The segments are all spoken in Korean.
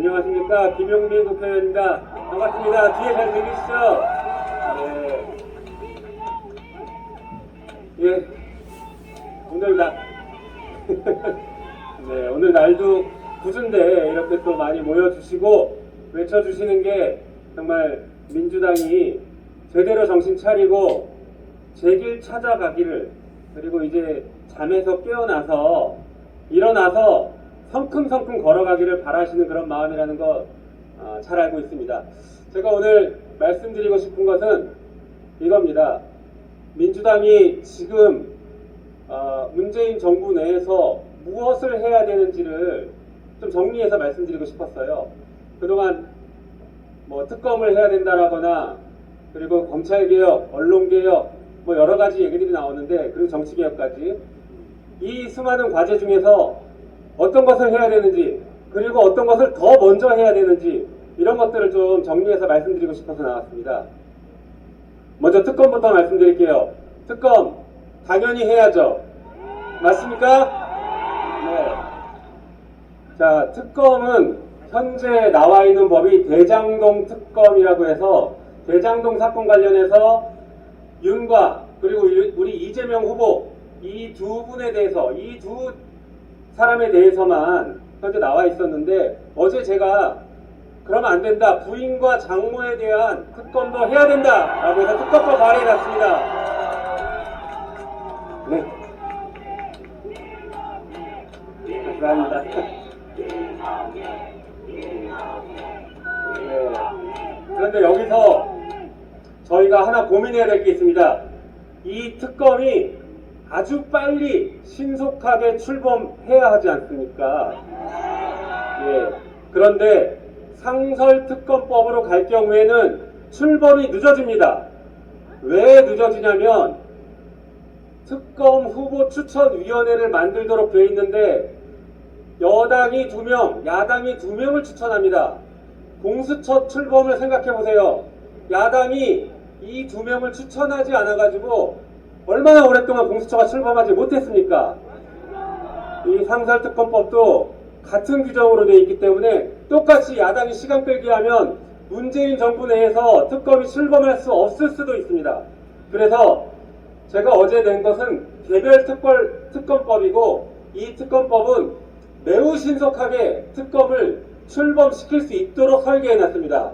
안녕하십니까 김용민 국회의원입니다. 반갑습니다. 뒤에 잘 들리시죠? 네. 예. 오늘 날 네, 오늘 날도 구준데 이렇게 또 많이 모여주시고 외쳐주시는 게 정말 민주당이 제대로 정신 차리고 제 길 찾아가기를 그리고 이제 잠에서 깨어나서 일어나서 성큼성큼 걸어가기를 바라시는 그런 마음이라는 거 아, 잘 알고 있습니다. 제가 오늘 말씀드리고 싶은 것은 이겁니다. 민주당이 지금 어, 문재인 정부 내에서 무엇을 해야 되는지를 좀 정리해서 말씀드리고 싶었어요. 그동안 뭐 특검을 해야 된다라거나 그리고 검찰개혁, 언론개혁 뭐 여러 가지 얘기들이 나오는데 그리고 정치개혁까지 이 수많은 과제 중에서 어떤 것을 해야 되는지 그리고 어떤 것을 더 먼저 해야 되는지 이런 것들을 좀 정리해서 말씀드리고 싶어서 나왔습니다. 먼저 특검부터 말씀드릴게요. 특검 당연히 해야죠. 맞습니까? 네. 자, 특검은 현재 나와 있는 법이 대장동 특검이라고 해서 대장동 사건 관련해서 윤과 그리고 우리 이재명 후보 이 두 분에 대해서 이두 사람에 대해서만 현재 나와 있었는데 어제 제가 그러면 안 된다. 부인과 장모에 대한 특검도 해야 된다. 라고 해서 특검법 발의해 놨습니다. 네. 감사합니다. 네. 그런데 여기서 저희가 하나 고민해야 될 게 있습니다. 이 특검이 아주 빨리 신속하게 출범해야 하지 않습니까? 예. 그런데 상설특검법으로 갈 경우에는 출범이 늦어집니다. 왜 늦어지냐면 특검 후보 추천위원회를 만들도록 되어 있는데 여당이 두 명, 야당이 두 명을 추천합니다. 공수처 출범을 생각해 보세요. 야당이 이 두 명을 추천하지 않아가지고 얼마나 오랫동안 공수처가 출범하지 못했습니까? 이 상설특검법도 같은 규정으로 되어 있기 때문에 똑같이 야당이 시간 끌기 하면 문재인 정부 내에서 특검이 출범할 수 없을 수도 있습니다. 그래서 제가 어제 낸 것은 개별 특벌 특검법이고 이 특검법은 매우 신속하게 특검을 출범시킬 수 있도록 설계해 놨습니다.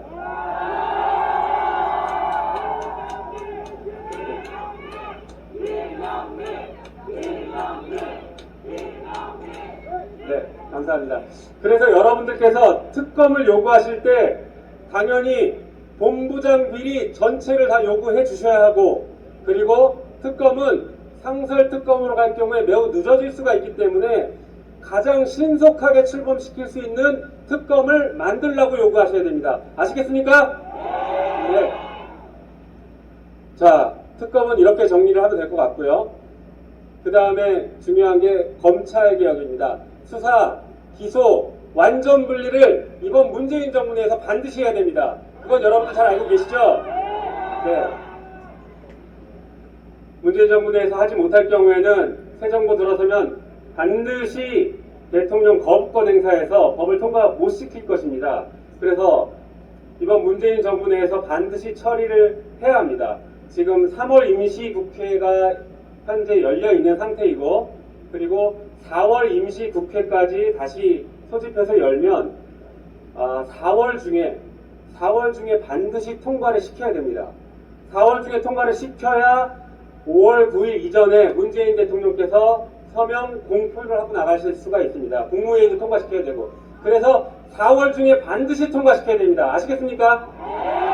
네, 감사합니다. 그래서 여러분들께서 특검을 요구하실 때 당연히 본부장 비리 전체를 다 요구해 주셔야 하고 그리고 특검은 상설 특검으로 갈 경우에 매우 늦어질 수가 있기 때문에 가장 신속하게 출범시킬 수 있는 특검을 만들라고 요구하셔야 됩니다. 아시겠습니까? 네. 자, 특검은 이렇게 정리를 하면 될 것 같고요. 그 다음에 중요한 게 검찰 개혁입니다. 수사, 기소, 완전 분리를 이번 문재인 정부 내에서 반드시 해야 됩니다. 그건 여러분들 잘 알고 계시죠? 네. 문재인 정부 내에서 하지 못할 경우에는 새 정부 들어서면 반드시 대통령 거부권 행사에서 법을 통과 못 시킬 것입니다. 그래서 이번 문재인 정부 내에서 반드시 처리를 해야 합니다. 지금 3월 임시국회가 현재 열려 있는 상태이고 그리고 4월 임시 국회까지 다시 소집해서 열면 아, 4월 중에 4월 중에 반드시 통과를 시켜야 됩니다. 4월 중에 통과를 시켜야 5월 9일 이전에 문재인 대통령께서 서명 공표를 하고 나가실 수가 있습니다. 국무회의도 통과시켜야 되고. 그래서 4월 중에 반드시 통과시켜야 됩니다. 아시겠습니까?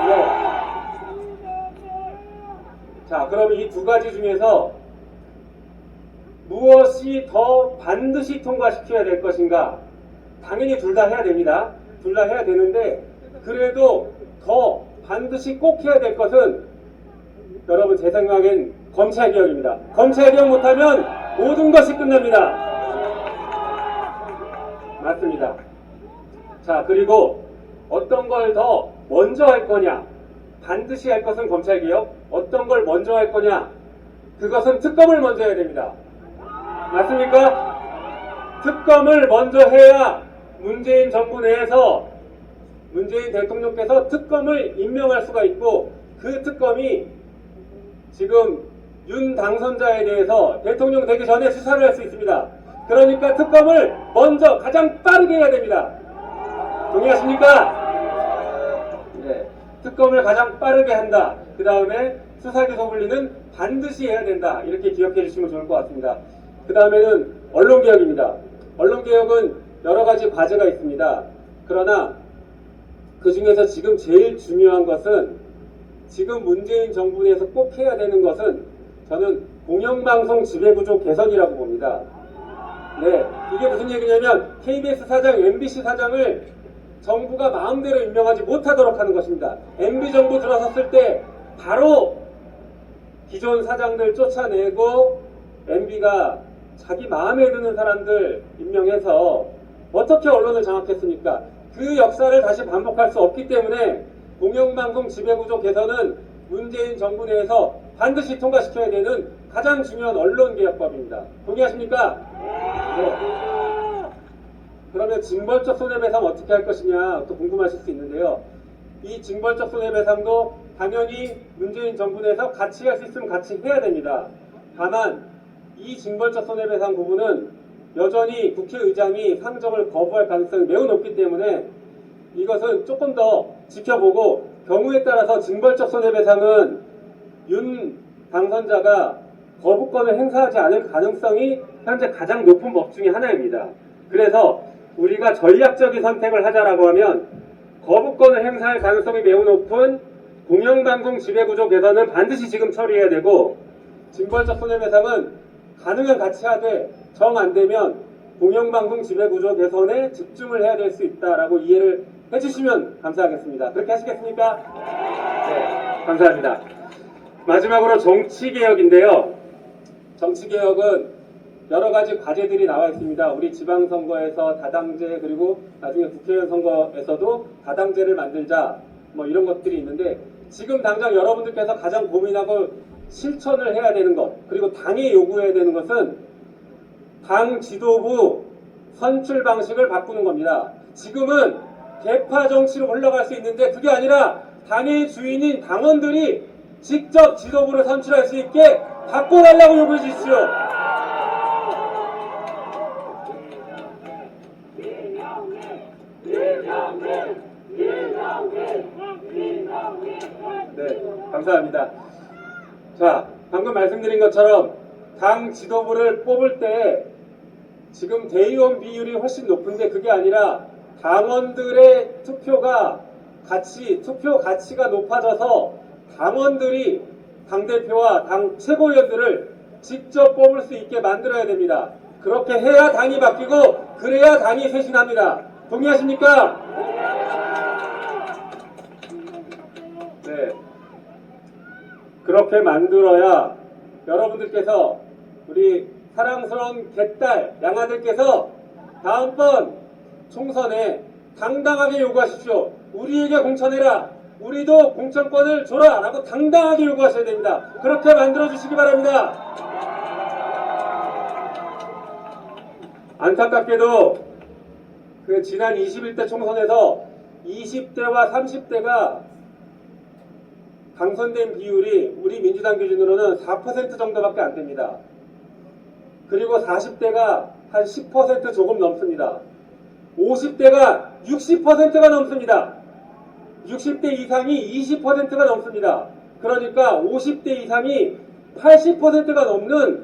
네. 자, 그럼 이 두 가지 중에서 무엇이 더 반드시 통과시켜야 될 것인가? 당연히 둘 다 해야 됩니다. 둘 다 해야 되는데, 그래도 더 반드시 꼭 해야 될 것은 여러분 제 생각엔 검찰 개혁입니다. 검찰 개혁 못하면 모든 것이 끝납니다. 맞습니다. 자, 그리고 어떤 걸 더 먼저 할 거냐? 반드시 할 것은 검찰 개혁. 어떤 걸 먼저 할 거냐? 그것은 특검을 먼저 해야 됩니다. 맞습니까? 특검을 먼저 해야 문재인 정부 내에서 문재인 대통령께서 특검을 임명할 수가 있고 그 특검이 지금 윤 당선자에 대해서 대통령 되기 전에 수사를 할 수 있습니다. 그러니까 특검을 먼저 가장 빠르게 해야 됩니다. 동의하십니까? 네. 특검을 가장 빠르게 한다. 그 다음에 수사기소 분리는 반드시 해야 된다. 이렇게 기억해 주시면 좋을 것 같습니다. 그 다음에는 언론개혁입니다. 언론개혁은 여러 가지 과제가 있습니다. 그러나 그 중에서 지금 제일 중요한 것은 지금 문재인 정부 내에서 꼭 해야 되는 것은 저는 공영방송 지배구조 개선이라고 봅니다. 네, 이게 무슨 얘기냐면 KBS 사장, MBC 사장을 정부가 마음대로 임명하지 못하도록 하는 것입니다. MB 정부 들어섰을 때 바로 기존 사장들 쫓아내고 MB가 자기 마음에 드는 사람들 임명해서 어떻게 언론을 장악했습니까? 그 역사를 다시 반복할 수 없기 때문에 공영방송 지배구조 개선은 문재인 정부 내에서 반드시 통과시켜야 되는 가장 중요한 언론개혁법입니다. 동의하십니까? 네. 그러면 징벌적 손해배상 어떻게 할 것이냐 또 궁금하실 수 있는데요. 이 징벌적 손해배상도 당연히 문재인 정부 내에서 같이 할 수 있으면 같이 해야 됩니다. 다만 이 징벌적 손해배상 부분은 여전히 국회의장이 상정을 거부할 가능성이 매우 높기 때문에 이것은 조금 더 지켜보고 경우에 따라서 징벌적 손해배상은 윤 당선자가 거부권을 행사하지 않을 가능성이 현재 가장 높은 법 중에 하나입니다. 그래서 우리가 전략적인 선택을 하자라고 하면 거부권을 행사할 가능성이 매우 높은 공영방송 지배구조 개선은 반드시 지금 처리해야 되고 징벌적 손해배상은 가능한 같이 하되 정 안 되면 공영방송 지배구조 개선에 집중을 해야 될 수 있다라고 이해를 해주시면 감사하겠습니다. 그렇게 하시겠습니까? 네, 감사합니다. 마지막으로 정치개혁인데요. 정치개혁은 여러 가지 과제들이 나와 있습니다. 우리 지방선거에서 다당제 그리고 나중에 국회의원 선거에서도 다당제를 만들자 뭐 이런 것들이 있는데 지금 당장 여러분들께서 가장 고민하고 실천을 해야 되는 것 그리고 당이 요구해야 되는 것은 당 지도부 선출 방식을 바꾸는 겁니다. 지금은 개파 정치로 흘러갈 수 있는데 그게 아니라 당의 주인인 당원들이 직접 지도부를 선출할 수 있게 바꿔달라고 요구해 주십시오. 네, 감사합니다. 자, 방금 말씀드린 것처럼 당 지도부를 뽑을 때 지금 대의원 비율이 훨씬 높은데 그게 아니라 당원들의 투표가 가치, 투표 가치가 높아져서 당원들이 당대표와 당 최고위원들을 직접 뽑을 수 있게 만들어야 됩니다. 그렇게 해야 당이 바뀌고 그래야 당이 쇄신합니다. 동의하십니까? 네. 그렇게 만들어야 여러분들께서 우리 사랑스러운 개딸 양아들께서 다음번 총선에 당당하게 요구하십시오. 우리에게 공천해라. 우리도 공천권을 줘라. 라고 당당하게 요구하셔야 됩니다. 그렇게 만들어 주시기 바랍니다. 안타깝게도 그 지난 21대 총선에서 20대와 30대가 당선된 비율이 우리 민주당 기준으로는 4% 정도밖에 안 됩니다. 그리고 40대가 한 10% 조금 넘습니다. 50대가 60%가 넘습니다. 60대 이상이 20%가 넘습니다. 그러니까 50대 이상이 80%가 넘는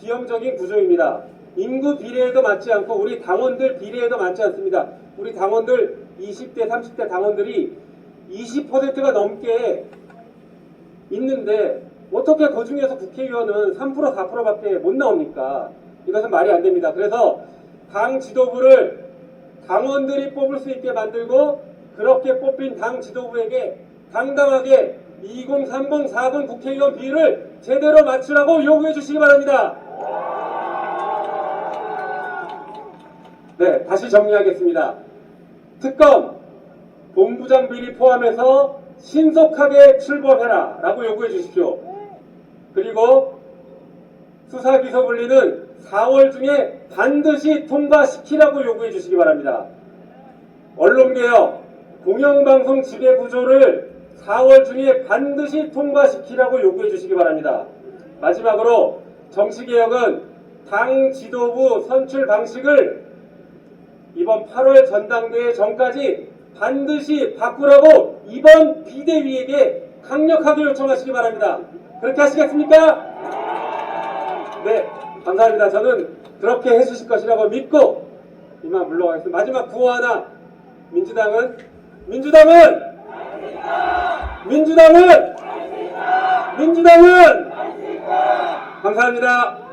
기형적인 구조입니다. 인구 비례에도 맞지 않고 우리 당원들 비례에도 맞지 않습니다. 우리 당원들 20대, 30대 당원들이 20%가 넘게 있는데 어떻게 그 중에서 국회의원은 3% 4%밖에 못 나옵니까? 이것은 말이 안 됩니다. 그래서 당 지도부를 당원들이 뽑을 수 있게 만들고 그렇게 뽑힌 당 지도부에게 당당하게 2030, 4분 국회의원 비율을 제대로 맞추라고 요구해 주시기 바랍니다. 네, 다시 정리하겠습니다. 특검, 본부장 비리 포함해서 신속하게 출범해라 라고 요구해 주십시오. 그리고 수사기소 분리는 4월 중에 반드시 통과시키라고 요구해 주시기 바랍니다. 언론개혁, 공영방송 지배구조를 4월 중에 반드시 통과시키라고 요구해 주시기 바랍니다. 마지막으로 정치개혁은 당 지도부 선출 방식을 이번 8월 전당대회 전까지 반드시 바꾸라고 이번 비대위에게 강력하게 요청하시기 바랍니다. 그렇게 하시겠습니까? 네, 감사합니다. 저는 그렇게 해주실 것이라고 믿고 이만 물러가겠습니다. 마지막 구호 하나. 민주당은 민주당은 민주당은 민주당은 감사합니다.